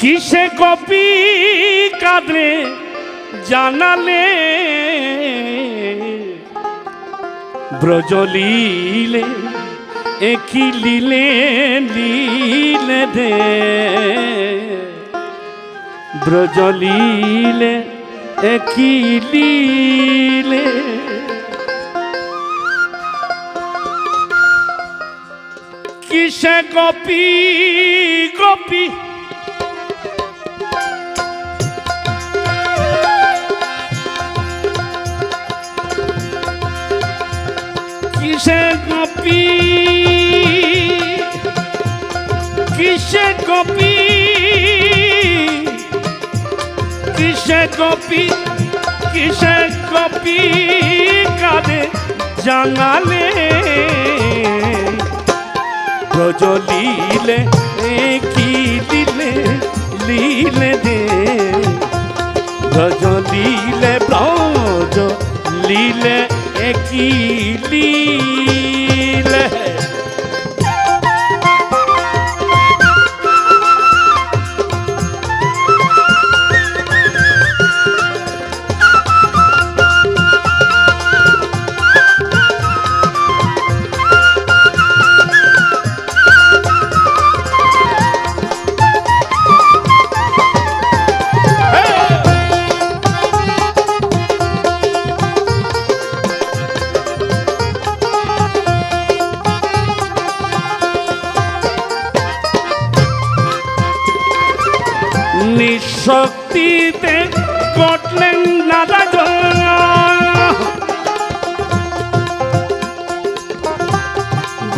কিসে কপি কাঁদরে জানালে? ব্রজলীলে একই লীলে লীলে দে ব্রজলীলে একই লীলে। কিসে কপি কপি কিসে কপি? কিসে কপি? কিসে কপি? কিসে কপি? কারে জানালে ব্রজলীলে কি দিলে, লীলে দে ব্রজ লীলে ব্রজ লীলে কি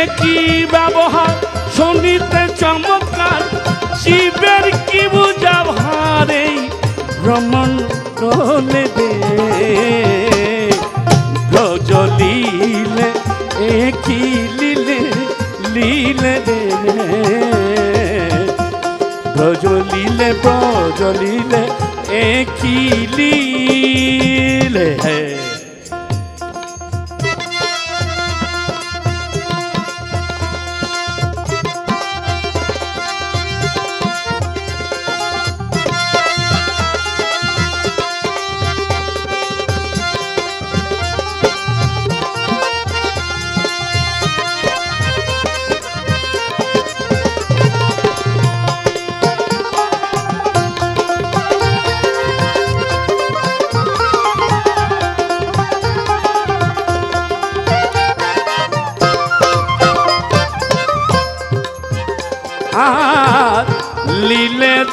একই ব্যবহার? শুনিতে চমৎকার। শিবের কি বুঝাভারে ভ্রমণ করলে দে? গজলিলে একই লীলে লীলে দে? ব্রজলিলে ব্রজলিলে একই লীলে? হ্যাঁ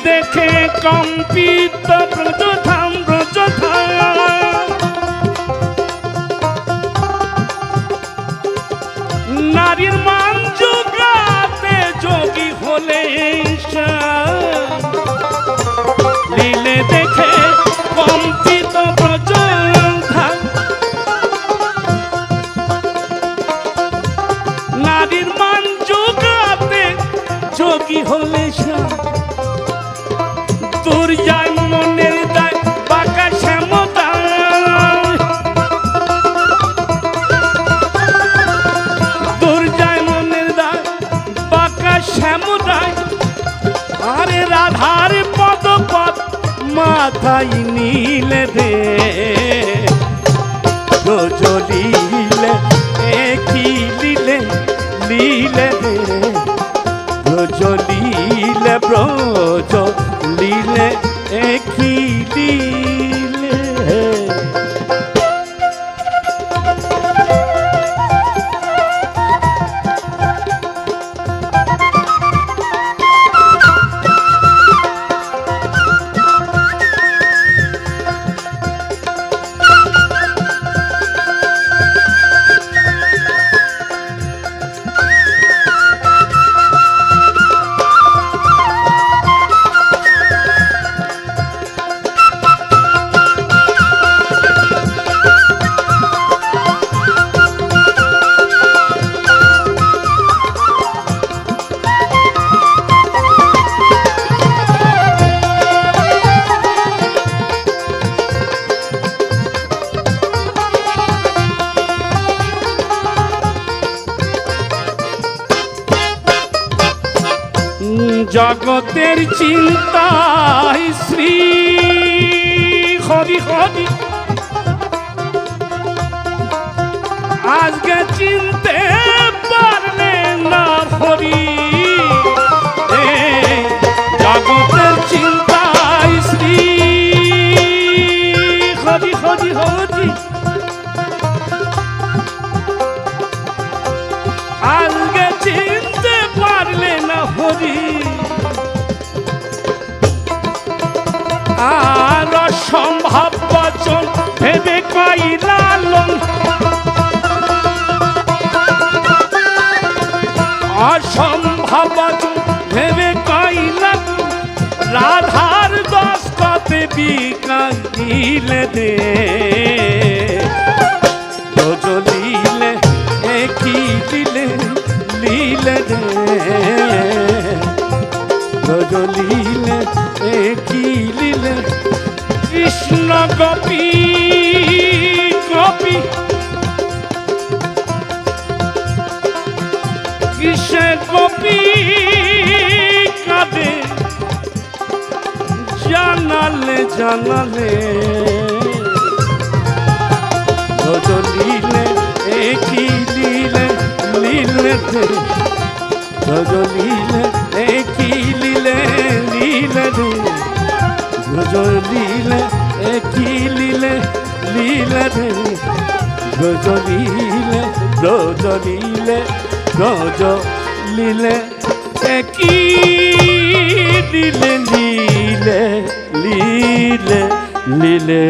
দেখে কম্পিত ব্রজধাম ব্রজধাম নারীর মান যোগাতে যোগী হলে। লীলে দেখে কম্পিত ব্রজধাম নারীর মান যোগাতে যোগী হলে মাথায় নীল দে রজলীলে একই লীলে লীলে রে। ব্রজ লীলে ব্রজ লীলে একই জগতের চিন্তায় শ্রী। হরি হরি। আজকে চিনতে পারলে না হরি। জগতের চিন্তায় শ্রী। হরি হরি হরি। আজকে চিনতে পারলে না হরি। আর অসম্ভব বচন ভেবে কইলালন অসম্ভব বচন ভেবে কইলাম রাধার দশ কতে দিলে দে। গোপী গোপী কৃষ্ণ গোপী কাঁদে? জানালে জানালে। রজনীলে একই লীলে লীলে রে রজনীলে রজনীলে রজনীলে একই দিলে লীলে লীলে লীলে